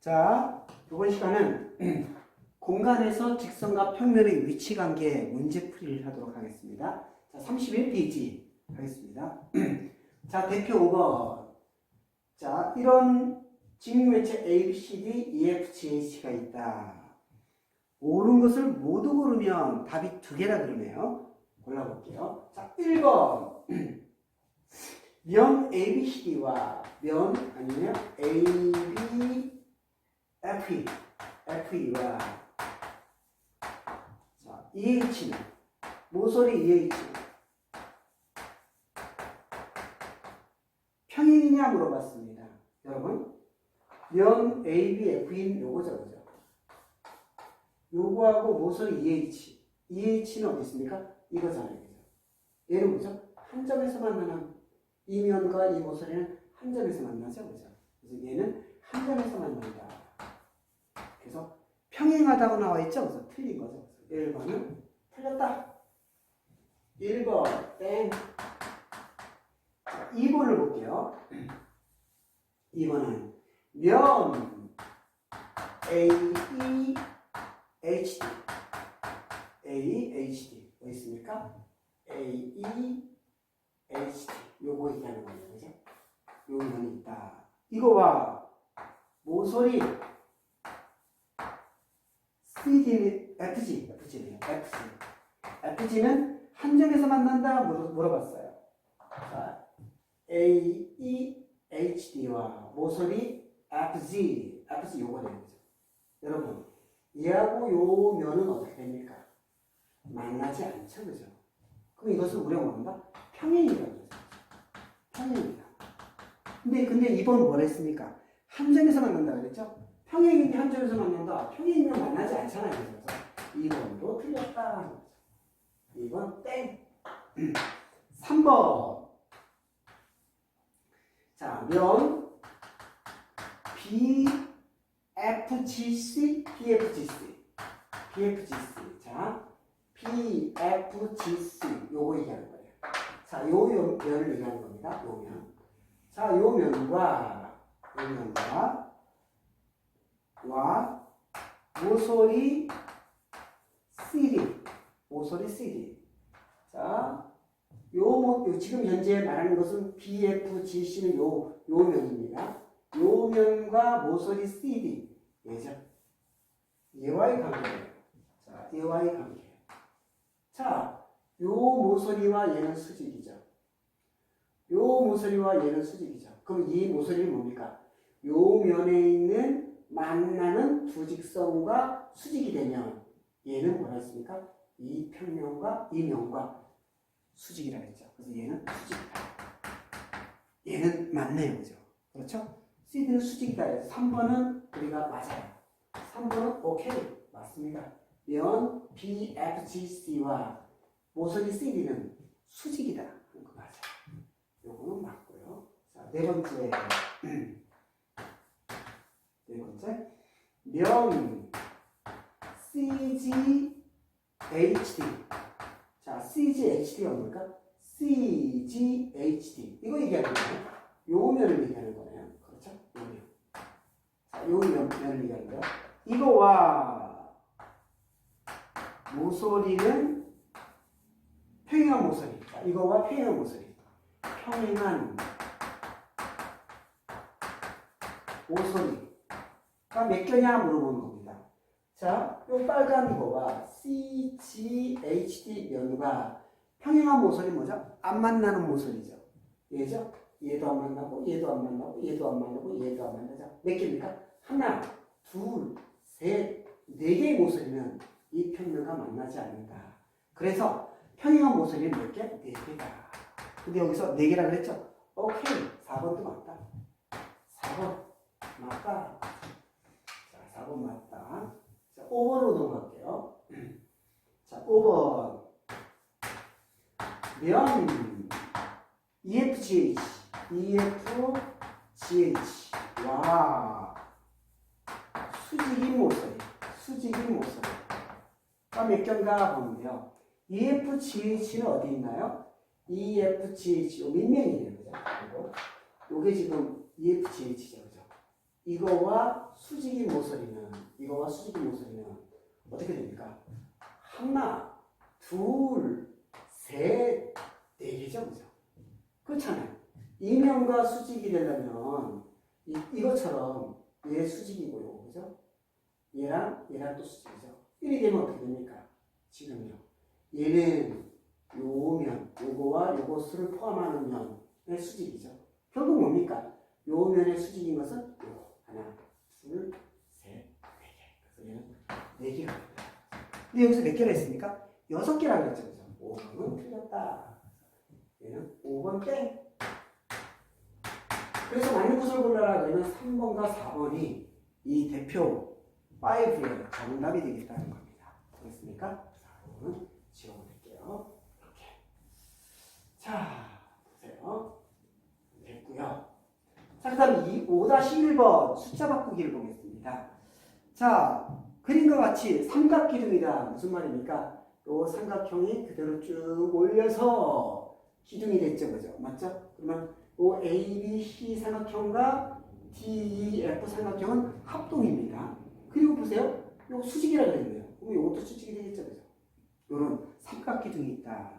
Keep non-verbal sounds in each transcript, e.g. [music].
자, 이번 시간은 [clears throat] 공간에서 직선과 평면의 위치 관계 문제 풀이를 하도록 하겠습니다. 자, 31페이지 하겠습니다. [clears throat] 자, 대표 5번. 자, 이런 직류매체 A, B, C, D, E, F, G, H가 있다. 옳은 것을 모두 고르면 답이 두 개라 그러네요. 골라볼게요. 자, 1번. [clears throat] 면 ABCD와 면 아니면 AB FE, FE와 자, EH는 모서리 EH는 평행이냐 물어봤습니다. 여러분, 면 AB, FE는 요거죠, 그죠? 요거하고 모서리 EH, EH는 어디 있습니까? 이거잖아요, 그죠? 얘는 뭐죠? 한 점에서 만나는 이 면과 이 모서리는 한 점에서 만나죠, 그죠? 그래서 얘는 한 점에서 만난다. 평행하다고 나와 있죠? 그래서 틀린 거죠. 1번은 틀렸다. 1번 땡. 자, 2번을 볼게요. 2번은 면 A E H D A H D 뭐 있습니까? A E H D 요거 얘기하는 거예요, 그죠? 요 면이 있다. 이거 와 모서리 CD, FG, FG네요. FG. FG는 한 점에서 만난다 물어, 물어봤어요. 자, A, E, H, D와 모서리 FG, FG 요거 되는 거죠. 여러분, 얘하고 요 면은 어떻게 됩니까? 만나지 않죠, 그죠? 그럼 이것을 우리가 뭔가 평행이라고 하죠. 평행이다. 근데, 근데 이번 뭘 했습니까? 한 점에서 만난다 그랬죠? 평행인데 한 점에서 만난다. 평행이면 만나지 않잖아요. 그래서 2번도 틀렸다. 2번 땡. [clears throat] 3번. 자, 면 BFGC, BFGC, BFGC. 자, BFGC. 요거 얘기하는 거예요. 자, 요 면- 면을 얘기하는 겁니다. 요 면. 자, 요 면과 요 면과 와 모서리 CD 모서리 CD 자, 요, 요 지금 현재 말하는 것은 BFGC는 요, 요 면입니다. 요 면과 모서리 CD 예죠? 얘와의 관계예요. 자, 얘와의 관계. 자, 요 모서리와 얘는 수직이죠. 요 모서리와 얘는 수직이죠. 그럼 이 모서리는 뭡니까? 요 면에 있는 만나는 두 직선과 수직이 되면 얘는 뭐라 했습니까? 이 평면과 이 면과 수직이라 했죠. 그래서 얘는 수직이다. 얘는 맞네요. 그죠? 그렇죠? CD는 수직이다. 해서 3번은 우리가 맞아요. 3번은 오케이. 맞습니다. 면 BFGC와 모서리 CD는 수직이다. 그거 맞아요. 요거는 맞고요. 자, 네 번째. [clears throat] 네 번째. 면 CGHD. 자, CGHD가 뭡니까? CGHD. 이거 얘기하는 거예요. 요 면을 얘기하는 거예요. 그렇죠? 요 면. 자, 요 면, 면을 얘기하는 거예요. 이거와 모서리는 평행한 모서리. 자, 이거와 평행한 모서리. 평행한 모서리 가몇 개냐 물어보는 겁니다. 자, 요 빨간 거와 CGHD 면과 평행한 모서리 뭐죠? 안 만나는 모서리죠. 얘죠? 얘도 안 만나고, 얘도 안 만나고, 얘도 안 만나고, 얘도 안 만나죠. 몇 개입니까? 하나, 둘, 셋, 네 개의 모서리는 이 평면과 만나지 않는다. 그래서 평행한 모서리는 몇 개? 네 개다. 근데 여기서 네 개라고 했죠? 오케이. 4번도 맞다. 4번. 맞다. 자, 4번 맞다. 자, 5번으로 넘어갈게요. [clears throat] 자, 5번. 면 EFGH, EFGH. 와. 수직인 모서리, 수직인 모서리. 몇 견가 보는데요. EFGH는 어디 있나요? EFGH, 요 밑면이에요. 그죠? 요게 지금 EFGH죠. 그죠? 이거와 수직인 모서리는 이거와 수직인 모서리는 어떻게 됩니까? 하나, 둘, 셋, 네 개죠, 그죠? 그렇잖아요. 이면과 수직이 되려면 이, 이것처럼 얘 수직이고요, 그죠? 얘랑 얘랑 또 수직이죠. 이렇게 되면 어떻게 됩니까? 지금요. 얘는 요면, 요거와 요것을 포함하는 면의 수직이죠. 결국 뭡니까? 요 면의 수직인 것은 요거. 하나, 둘, 셋, 네 개. 그래서 얘는 네 개가 됩니다. 근데 여기서 몇 개나 있습니까? 여섯 개라고 했죠. 그죠? 5번은 틀렸다. 얘는 5번 땡. 그래서 것을 골라라 그러면 3번과 4번이 이 대표 5의 정답이 되겠다는 겁니다. 됐습니까? 자, 이거는 지워볼게요. 이렇게. 자, 보세요. 됐고요. 자, 그 다음 이 5-1번 숫자 바꾸기를 보겠습니다. 자, 그림과 같이 삼각기둥이다. 무슨 말입니까? 요 삼각형이 그대로 쭉 올려서 기둥이 됐죠. 그죠? 맞죠? 그러면 요 A, B, C 삼각형과 D, E, F 삼각형은 합동입니다. 그리고 보세요. 요 수직이라고 했네요. 그럼 요것도 수직이 되겠죠. 그죠? 요런 삼각기둥이 있다.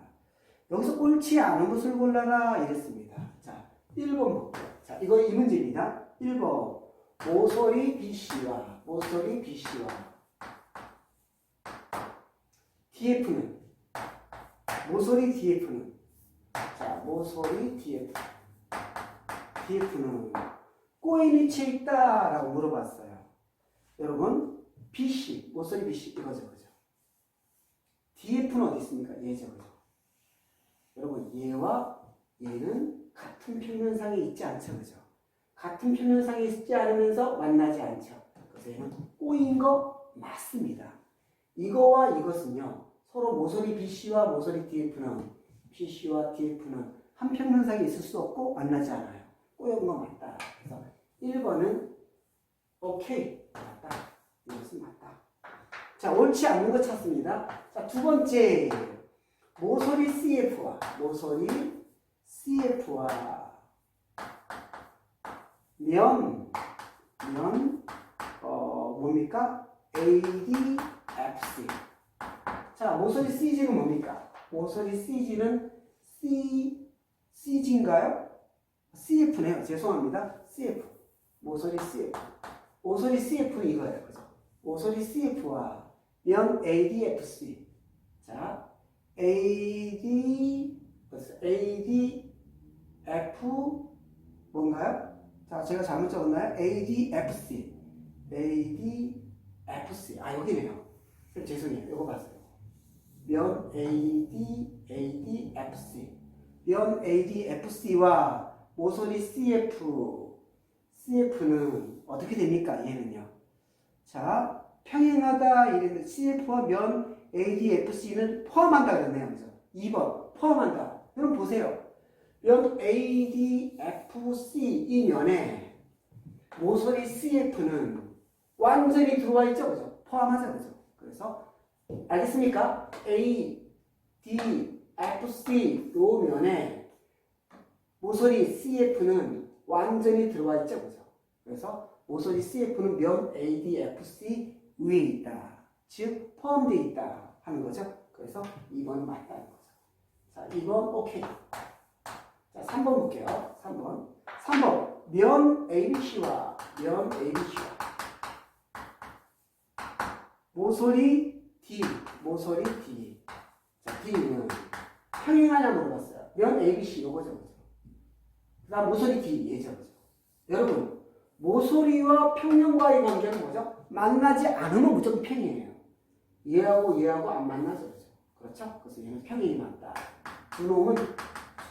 여기서 옳지 않은 것을 골라라 이랬습니다. 자, 1번 볼게요. 자, 이거 이 문제입니다. 1번. 모서리 BC와 모서리 BC와 DF는 모서리 DF는 자, 모서리 DF DF는 꼬인 위치에 있다라고 물어봤어요. 여러분, BC, 모서리 BC 이거죠, 그죠? DF는 어디 있습니까? 얘죠, 그죠? 여러분, 얘와 얘는 같은 평면상에 있지 않죠, 그죠? 같은 평면상에 있지 않으면서 만나지 않죠. 그래서 꼬인 거 맞습니다. 이거와 이것은요, 서로 모서리 BC와 모서리 DF는 BC와 DF는 한 평면상에 있을 수 없고 만나지 않아요. 꼬여온 거 맞다. 그래서 1번은 오케이 맞다. 이것은 맞다. 자 옳지 않는 거 찾습니다. 자두 번째 모서리 CF와 모서리 CF와 면, 면, 어, 뭡니까? ADFC. 자, 모서리 CG는 뭡니까? 모서리 CG는 C, CG인가요? CF네요. 죄송합니다. CF. 모서리 CF. 모서리 CF는 이거예요. 그죠? 모서리 CF와 면 ADFC. 자, AD, 그 ADF 뭔가요? 자, 제가 잘못 적었나요? ADFC. ADFC. 아, 여기네요. 죄송해요. 이거 봤어요. 면 AD, ADFC. 면 ADFC와 모서리 CF. CF는 어떻게 됩니까? 얘는요. 자, 평행하다 이랬는데 CF와 면 ADFC는 포함한다 그랬네요. 그죠? 2번 포함한다. 여러분 보세요. 면 ADFC 이 면에 모서리 CF는 완전히 들어와 있죠, 그죠? 포함하죠, 그죠? 그래서 알겠습니까? A, D, F, C 요 면에 모서리 CF는 완전히 들어와 있죠, 그죠? 그래서 모서리 CF는 면 A, D, F, C 위에 있다. 즉 포함되어 있다 하는 거죠. 그래서 2번은 맞다는 거죠. 자, 2번 오케이. 자, 3번 볼게요. 3번. 3번. 면 ABC와 면 ABC와 모서리 D, 모서리 D. 자, D는 평행하냐 물어봤어요. 면 ABC 요거죠. 그 다음 모서리 D. 그죠? 여러분, 모서리와 평면과의 관계는 뭐죠? 만나지 않으면 무조건 평행이에요. 얘하고 얘하고 안 만나죠. 그죠? 그렇죠? 그래서 얘는 평행이 맞다. 두 놈은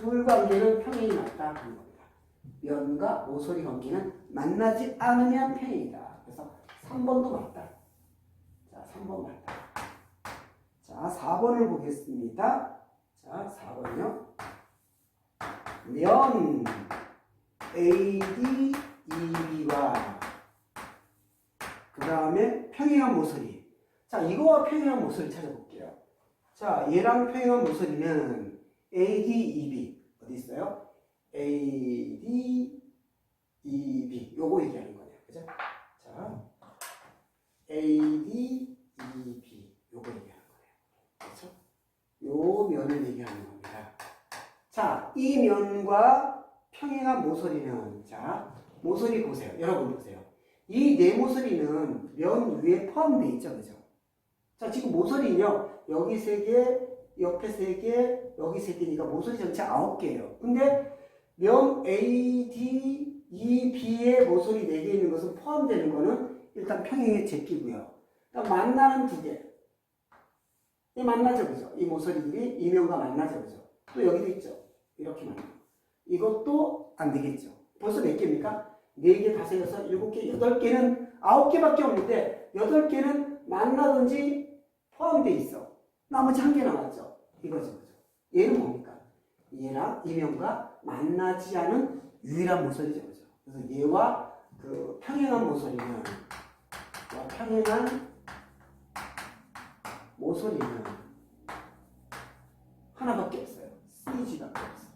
줄 관계는 평행이 맞다 하는 겁니다. 면과 모서리 관계는 만나지 않으면 평행이다. 그래서 3번도 맞다. 자, 3번 맞다. 자, 4번을 보겠습니다. 자, 4번이요. 면 AD, EB와 그 다음에 평행한 모서리. 자, 이거와 평행한 모서리 찾아볼게요. 자, 얘랑 평행한 모서리는 AD, EB 어디 있어요? AD, EB 요거 얘기하는 거예요. 그죠? 자, AD, EB 요거 얘기하는 거예요. 그렇죠? 요 면을 얘기하는 겁니다. 자, 이 면과 평행한 모서리는 자, 모서리 보세요. 여러분 보세요. 이 네 모서리는 면 위에 포함되어 있죠. 그죠? 자, 지금 모서리는요. 여기 세 개, 옆에 세 개, 여기 세 개니까 모서리 전체 아홉 개예요. 근데 면 A, D, E, B의 모서리 네개 있는 것은 포함되는 거는 일단 평행에 제끼고요. 그러니까 만나는 두 개. 이 만나죠, 그죠? 이 모서리들이 이면과 만나죠, 그죠? 또 여기도 있죠. 이렇게 만나. 이것도 안 되겠죠. 벌써 몇 개입니까? 네 개, 다섯, 여섯, 일곱 개, 여덟 개는 아홉 개밖에 없는데 여덟 개는 만나든지 포함되어 있어. 나머지 한 개 남았죠. 이거죠? 얘는 뭡니까? 얘랑 이면과 만나지 않은 유일한 모서리죠, 그죠? 그래서 얘와 그 평행한 모서리는 와 평행한 모서리는 하나밖에 없어요. CG밖에 없어.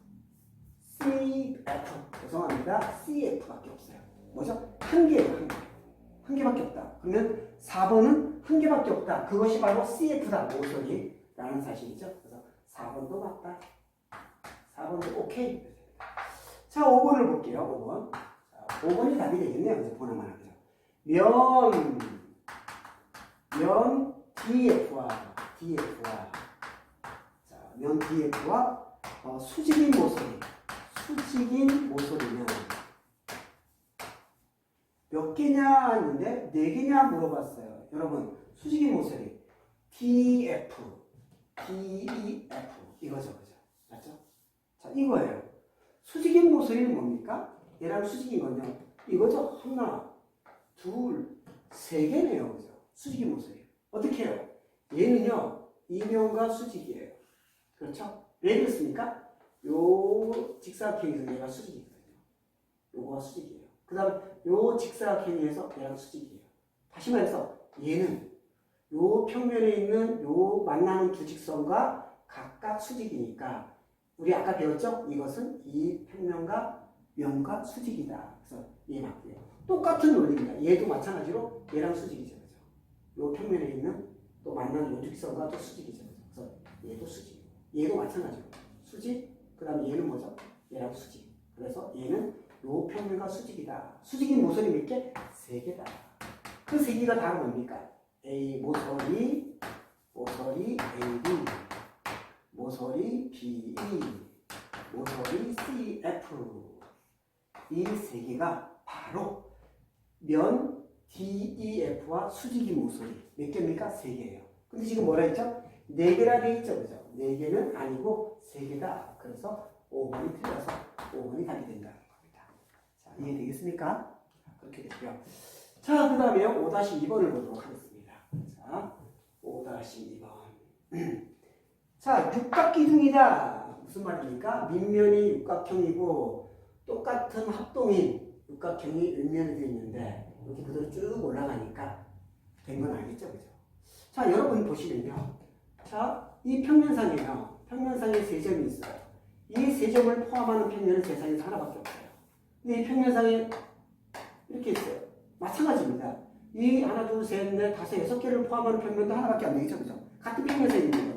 CF 죄송합니다. CF밖에 없어요. 뭐죠? 한 개예요, 한 개. 한 개밖에 없다. 그러면 4번은 한 개밖에 없다. 그것이 바로 CF다. 모서리라는 사실이죠. 그래서 4번도 맞다. 4번도 오케이. 자, 5번을 볼게요. 5번. 자, 5번이 답이 되겠네요. 이제 보나마나 그죠? 면, 면 DF와 DF와 자, 면 DF와 어, 수직인 모서리, 수직인 모서리는 몇 개냐 했는데 네 개냐 물어봤어요. 여러분 수직인 모서리 DF, DEF 이거죠, 그죠? 맞죠? 자, 이거예요. 수직인 모서리는 뭡니까? 얘랑 수직인 건요. 이거죠. 하나, 둘, 세 개네요, 그죠? 수직인 모서리. 어떻게 해요? 얘는요, 이면과 수직이에요. 그렇죠? 왜 그렇습니까? 요 직사각형에서 얘가 수직이거든요. 요거가 수직이에요. 그 다음, 요 직사각형에서 얘랑 수직이에요. 다시 말해서, 얘는 요 평면에 있는 요 만나는 두 직선과 각각 수직이니까, 우리 아까 배웠죠? 이것은 이 평면과 면과 수직이다. 그래서 얘 맞고요. 똑같은 논리입니다. 얘도 마찬가지로 얘랑 수직이죠. 그죠? 요 평면에 있는 또 만나는 요 직선과 또 수직이죠. 그래서 얘도 수직. 얘도 마찬가지로 수직. 그 다음에 얘는 뭐죠? 얘랑 수직. 그래서 얘는 요 평면과 수직이다. 수직인 모서리 몇 개? 세 개다. 그 세 개가 다 뭡니까? A 모서리, 모서리 AB, 모서리 BE, 모서리 CF. 이 세 개가 바로 면 DEF와 수직인 모서리 몇 개입니까? 세 개예요. 근데 지금 뭐라 했죠? 네 개라 돼 있죠, 그죠? 네 개는 아니고 세 개다. 그래서 5번이 틀려서 5번이 답이 된다는 겁니다. 자, 이해되겠습니까? 그렇게 됐고요. 자, 그 다음에 5-2번을 보도록 하겠습니다. 자, 5-2번. [clears throat] 자, 육각기둥이다. 무슨 말입니까? 밑면이 육각형이고 똑같은 합동인 육각형이 윗면에 되어 있는데 이렇게 그대로 쭉 올라가니까 된건 알겠죠? 그죠? 자, 여러분 보시면요. 자, 이 평면상에요. 평면상에 세 점이 있어요. 이 세 점을 포함하는 평면은 세상에서 하나밖에 없어요. 근데 이 평면상에 이렇게 있어요. 마찬가지입니다. 이 하나, 둘, 셋, 넷, 다섯, 여섯 개를 포함하는 평면도 하나밖에 안 되겠죠? 그죠? 같은 평면상에 있는 거예요.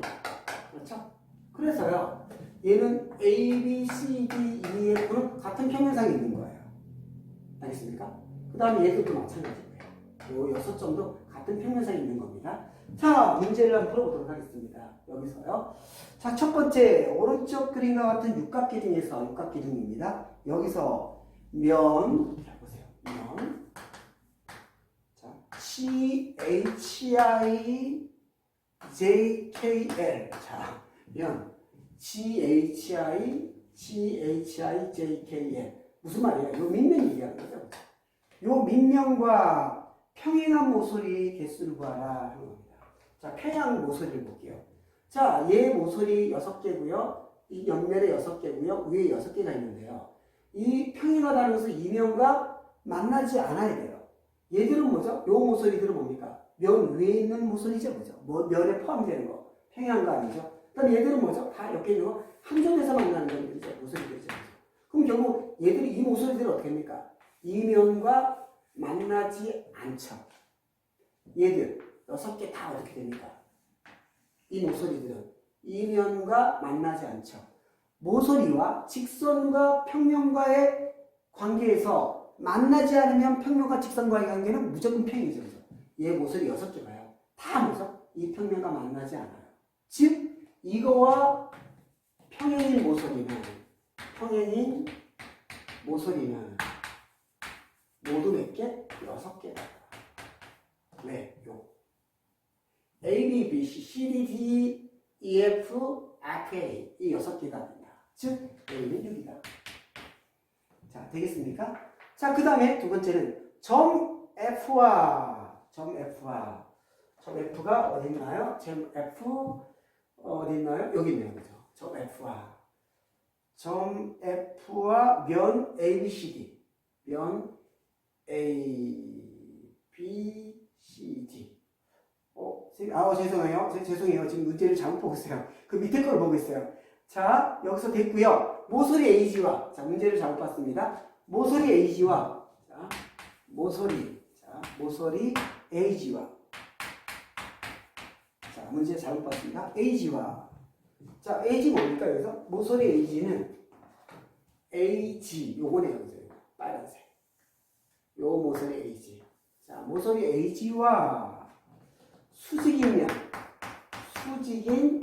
그렇죠? 그래서요. 얘는 A, B, C, D, E, F는 같은 평면상에 있는 거예요. 알겠습니까? 그 다음에 얘들도 마찬가지고요. 요 여섯 점도 같은 평면상에 있는 겁니다. 자, 문제를 한번 풀어보도록 하겠습니다. 여기서요. 자, 첫 번째, 오른쪽 그림과 같은 육각기둥에서 육각기둥입니다. 여기서 면, 자, 보세요. 면. 자, CHI JKL. 자, 면. GHI, GHI, JKL. 무슨 말이에요? 요 밑면 얘기하는 거죠. 요 밑면과 평행한 모서리 개수를 구하라 하는 겁니다. 자, 평행 모서리를 볼게요. 자, 얘 모서리 6개고요. 이 옆면에 6개고요. 위에 6개가 있는데요. 이 평행하다는 것은 이면과 만나지 않아야 돼요. 얘들은 뭐죠? 요 모서리들은 뭡니까? 면 위에 있는 모서리죠, 뭐죠? 뭐, 면에 포함되는 거. 거 아니죠? 그럼 얘들은 뭐죠? 다 이렇게 있는 거, 한 점에서 만나는 것들이죠. 모서리들이죠. 그럼 결국 얘들이 이 모서리들은 어떻게 합니까? 이 면과 만나지 않죠. 얘들 여섯 개 다 어떻게 됩니까? 이 모서리들은 이 면과 만나지 않죠. 모서리와 직선과 평면과의 관계에서 만나지 않으면 평면과 직선과의 관계는 무조건 평이죠. 얘 모서리 여섯 개가요. 다 모서 이 평면과 만나지 않아요. 즉 이거와 평행인 모서리는 평행인 모서리는 모두 몇 개? 여섯 개다. 왜? 요. A, B, B, C, C, D, D, E, F, F, A 이 여섯 개가 된다. 즉 A는 6이다. 자, 되겠습니까? 자, 그 다음에 두 번째는 점 F와 점 F와 점 F가 어디 있나요? 점 F 어디 있나요? 여기 있네요. 그죠? 점 F와 점 F와 면 ABCD 면 A, B, C, D 어, 아, 죄송해요. 제, 죄송해요. 지금 문제를 잘못 보고 있어요. 그 밑에 걸 보고 있어요. 자, 여기서 됐고요. 모서리 AG와, 자, 문제를 잘못 봤습니다. 모서리 AG와, 자, 모서리, 자, 모서리 AG와, 자, 문제 잘못 봤습니다. AG와, 자, AG 뭡니까, 여기서? 모서리 AG는 AG, 요거네요, 그죠? 빨간색. 요 모서리 AG. 자, 모서리 AG와 수직인 면, 수직인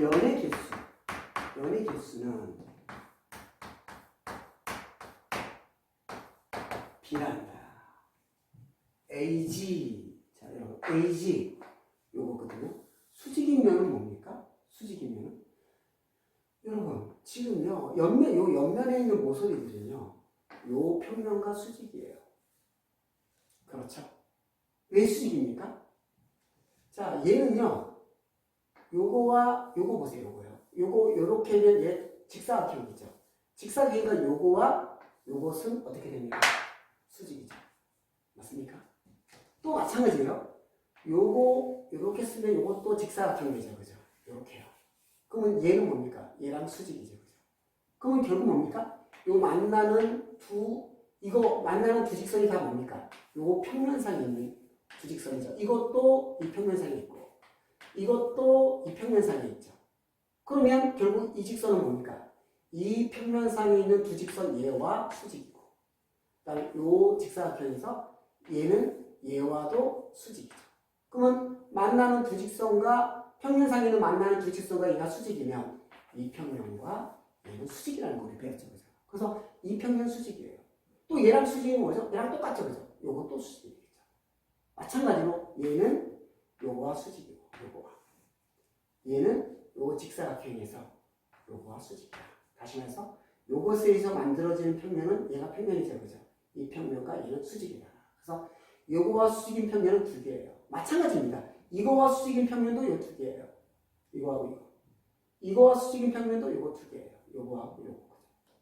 면의 개수, 면의 개수는 B란다. AG, 자 여러분 AG 요거거든요. 수직인 면은 뭡니까? 수직인 면은 여러분 지금요 옆면 요 옆면에 있는 모서리들은요 요 평면과 수직이에요. 그렇죠? 왜 수직입니까? 자, 얘는요. 요거와 요거 보세요. 요거요. 요거 요렇게는 얘 직사각형이죠. 직사각형이니까 요거와 요것은 어떻게 됩니까? 수직이죠. 맞습니까? 또 마찬가지예요. 요거 요렇게 쓰면 요것도 직사각형이죠. 그죠? 요렇게요. 그러면 얘는 뭡니까? 얘랑 수직이죠. 그죠? 그러면 결국 뭡니까? 요 만나는 두 이거 만나는 두 직선이 다 뭡니까? 요 평면상에 있는 두 직선이죠. 이것도 이 평면상에 있고 이것도 이 평면상에 있죠. 그러면 결국 이 직선은 뭡니까? 이 평면상에 있는 두 직선 얘와 수직이고 그다음에 요 직사각형에서 얘는 얘와도 수직이죠. 그러면 만나는 두 직선과 평면상에 있는 만나는 두 직선과 얘가 수직이면 이 평면과 얘는 수직이라는 걸 배웠죠. 그죠? 그래서 이 평면 수직이에요. 또 얘랑 수직이 뭐죠? 얘랑 똑같죠. 그죠? 요것도 수직이겠죠. 마찬가지로 얘는 요거와 수직이고 요거와 얘는 요거 직사각형에서 요거와 수직이다. 다시 말해서 요것에서 만들어지는 평면은 얘가 평면이죠. 그죠? 이 평면과 얘는 수직이다. 그래서 요거와 수직인 평면은 두 개예요. 마찬가지입니다. 이거와 수직인 평면도 요 두 개예요. 이거하고 이거. 이거와 수직인 평면도 요거 두 개예요. 요거하고 요거.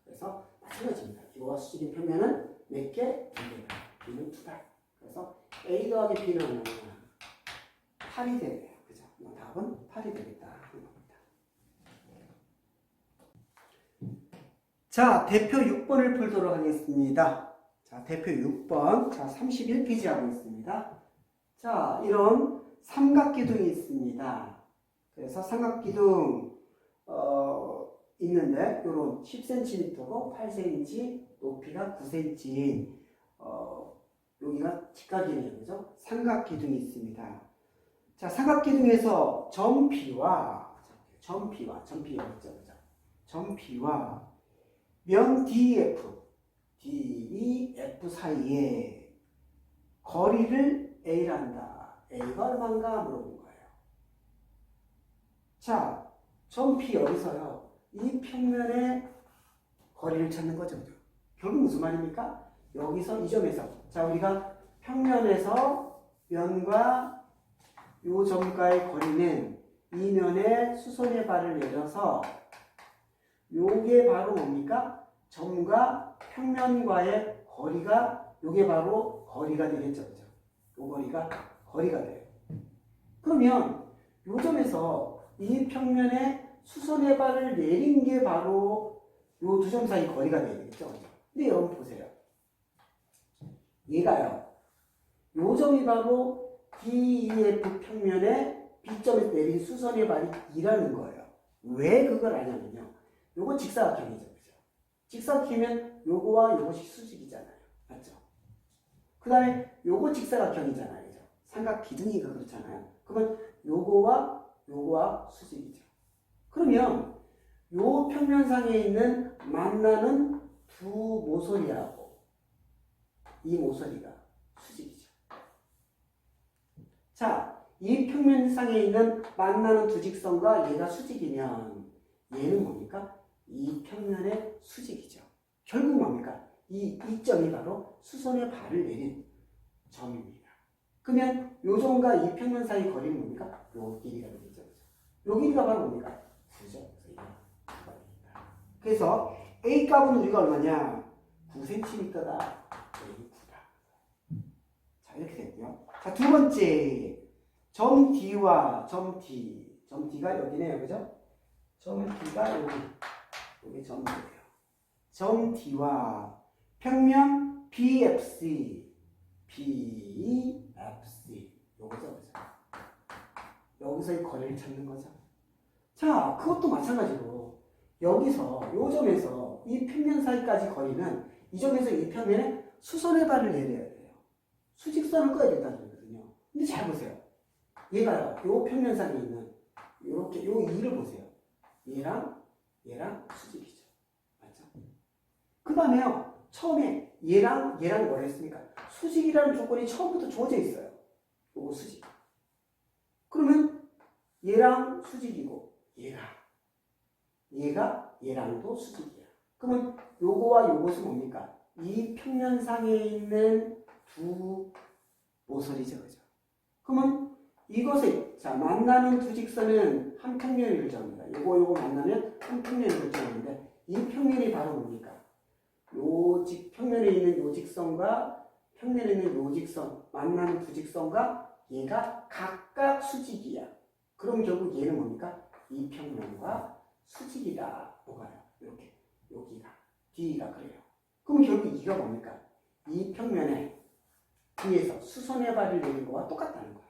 그래서 마찬가지입니다. 이거와 수직인 평면은 몇 개? 두 개다. B는 두 달. 그래서 A 더하기 B는 8이 되네요. 그죠? 뭐 답은 8이 되겠다. 자, 대표 6번을 풀도록 하겠습니다. 자, 대표 6번. 자, 31페이지 하고 있습니다. 자, 이런 삼각기둥이 있습니다. 그래서 삼각기둥, 어, 있는데, 요런 10cm고 8cm, 높이가 9cm인, 어, 여기가 직각이네요. 그죠? 삼각기둥이 있습니다. 자, 삼각기둥에서 점 B와, 점 B와, 점 B 여기 있죠. 그죠? 점 B와 면 DF, DEF 사이에 거리를 A란다. A가 얼마인가 물어본 거예요. 자, 점 P 여기서요. 이 평면의 거리를 찾는 거죠. 결국 무슨 말입니까? 여기서 이 점에서 자 우리가 평면에서 면과 요 점과의 거리는 이 면에 수선의 발을 내려서 요게 바로 뭡니까? 점과 평면과의 거리가 요게 바로 거리가 되겠죠. 그죠? 요 거리가 거리가 돼요. 그러면 요 점에서 이 평면에 수선의 발을 내린 게 바로 요 두 점 사이 거리가 되겠죠. 근데 여러분 보세요. 얘가요. 요 점이 바로 DEF 평면에 B점에서 내린 수선의 발이 2라는 거예요. 왜 그걸 아냐면요. 요거 직사각형이죠. 직사각형이면 요거와 요것이 수직이잖아요. 맞죠? 그 다음에 요거 직사각형이잖아요. 그죠? 삼각 기둥이가 그렇잖아요. 그러면 요거와 요거와 수직이죠. 그러면 요 평면상에 있는 만나는 두 모서리하고 이 모서리가 수직이죠. 자, 이 평면상에 있는 만나는 두 직선과 얘가 수직이면 얘는 뭡니까? 이 평면의 수직이죠. 결국 뭡니까? 이 이점이 바로 수선의 발을 내린 점입니다. 그러면 요 점과 이 평면 사이 거리는 뭡니까? 요 길이가 되겠죠. 요 길이가 바로 뭡니까? 9죠. 그래서 A 값은 우리가 얼마냐? 9cm다. A 9다. 자, 이렇게 됐고요. 자, 두 번째. 점 D와 점 D. 점 D가 여기네요. 그죠? 점 D가 여기. 여기 점 D예요. 점 D와 평면 BFC. BFC. 그죠? 여기서의 거리를 찾는 거죠. 자, 그것도 마찬가지로 여기서 요 점에서 이 평면 사이까지 거리는 이 점에서 이 평면에 수선의 발을 내려야 돼요. 수직선을 꺼야 된다는 거거든요. 근데 잘 보세요. 얘가요. 요 평면상에 있는 요렇게 요 2를 보세요. 얘랑 얘랑 수직이죠. 그 다음에요. 처음에 얘랑 얘랑 뭘 했습니까? 수직이라는 조건이 처음부터 주어져 있어요. 요거 수직. 그러면 얘랑 수직이고 얘랑 얘가 얘랑도 수직이야. 그러면 요거와 요것은 뭡니까? 이 평면상에 있는 두 모서리죠. 그죠? 그러면 이것의 자 만나는 두 직선은 한 평면을 결정합니다. 요거 요거 만나면 한 평면을 결정하는데 이 평면이 바로 뭡니까? 요직 평면에 있는 요 직선과 평면에 있는 요 직선 만나는 두 직선과 얘가 각각 수직이야. 그럼 결국 얘는 뭡니까? 이 평면과 수직이다. 뭐가요? 이렇게 여기가 D가 그래요. 그럼 결국 이가 뭡니까? 이 평면에 D에서 수선의 발을 내린 거와 똑같다는 거예요.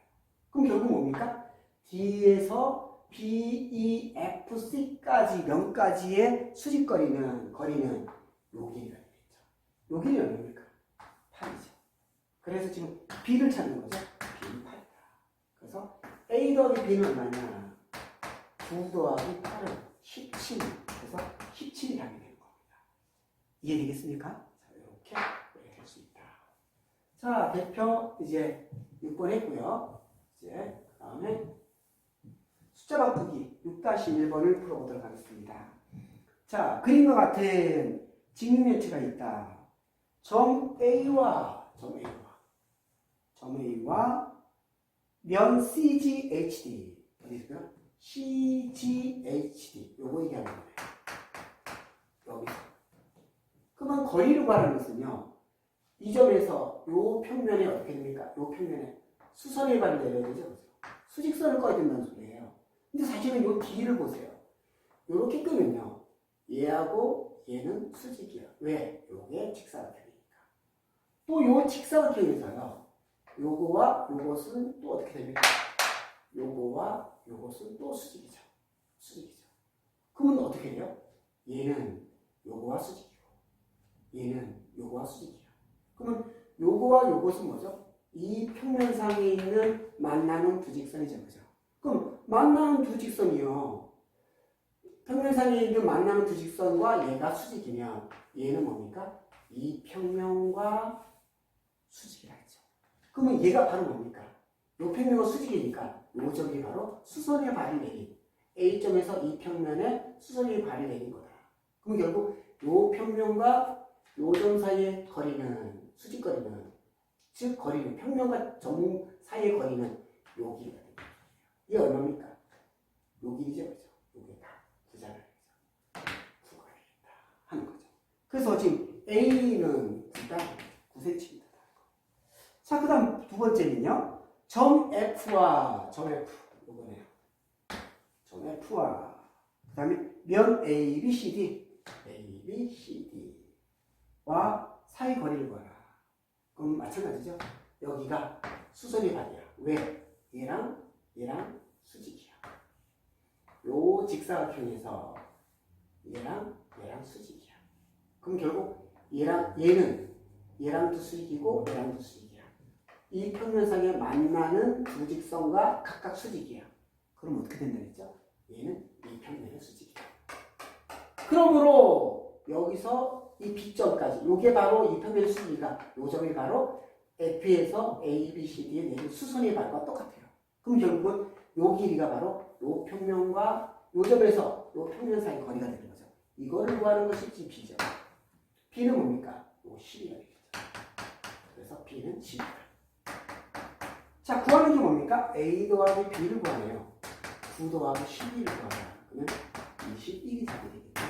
그럼 결국 뭡니까? D에서 B, E, F, C까지 면까지의 수직거리는 거리는 되겠죠. 요 길이가 뭡니까? 8이죠. 그래서 지금 B를 찾는 거죠. B는 8이다. 그래서 A 더하기 B는 얼마냐? 9 더하기 8은 17. 그래서 17이 답이 되는 겁니다. 이해되겠습니까? 자, 이렇게 할수 있다. 자, 대표 이제 6번 했고요. 이제 그 다음에 숫자 바꾸기 6-1번을 풀어보도록 하겠습니다. 자, 그림과 같은 직면체가 있다. 점 A와 점 A와 점 A와 면 CGHD 어디 있을까요? CGHD 요거 얘기하는 거예요. 여기서. 그러면 거리를 구하는 것은요. 이 점에서 요 평면에 어떻게 됩니까? 요 평면에 수선의 발을 내려야 되죠. 수직선을 꺼야 된다는 소리예요. 근데 사실은 요 뒤를 보세요. 요렇게 끄면요. 얘하고 얘는 수직이야. 왜? 요게 직사각형이니까. 또 요 직사각형에서요. 요거와 요것은 또 어떻게 됩니까? 요거와 요것은 또 수직이죠. 수직이죠. 그러면 어떻게 돼요? 얘는 요거와 수직이고 얘는 요거와 수직이야. 그러면 요거와 요것은 뭐죠? 이 평면상에 있는 만나는 두 직선이죠. 그죠? 그럼 만나는 두 직선이요. 평면상에 있는 만나는 두 직선과 얘가 수직이면 얘는 뭡니까? 이 평면과 수직이라 했죠. 그러면 얘가 바로 뭡니까? 요 평면과 수직이니까 요 점이 바로 수선의 발이 내린 A점에서 이 평면에 수선의 발이 내린 거다. 그럼 결국 요 평면과 요점 사이의 거리는 수직거리는 즉 거리는 평면과 점 사이의 거리는 요 길이가 됩니다. 이게 얼마입니까? 요 길이죠, 그죠? 요게 다 구잖아요, 그죠? 구가 되겠다 하는 거죠. 그래서 지금 A는 9다, 9cm입니다. 자, 그 다음 두 번째는요. 점 F와 점 F, 요거네요. 점 F와 그 다음에 면 A, B, C, D, A, B, C, D와 사이 거리를 구하라. 그럼 마찬가지죠. 여기가 수선의 발이야. 왜? 얘랑 얘랑 수직이야. 요 직사각형에서 얘랑 얘랑 수직이야. 그럼 결국 얘랑 얘는 얘랑도 수직이고 얘랑도 수직이야. 이 평면상에 만나는 두 직선과 각각 수직이야. 그럼 어떻게 된다 했죠? 얘는 이 평면의 수직이다. 그러므로 여기서 이 B점까지 요게 바로 이 평면의 수직이가 요 점이 바로 F에서 A, B, C, D에 내린 수선의 발과 똑같아요. 그럼 결국은 요 길이가 바로 요 평면과 요 점에서 요 평면 사이 거리가 되는 거죠. 이거를 구하는 것이 B죠. B는 뭡니까? 요 10이가 되겠죠. 그래서 B는 10이다. 자, 구하는 게 뭡니까? A 더하기 B를 구하네요. 9 더하기 12를 구하라. 그러면 21이 답이 되겠죠.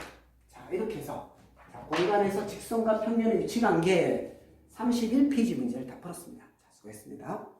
자, 이렇게 해서 자, 공간에서 직선과 평면의 위치 관계 31페이지 문제를 다 풀었습니다. 자, 수고했습니다.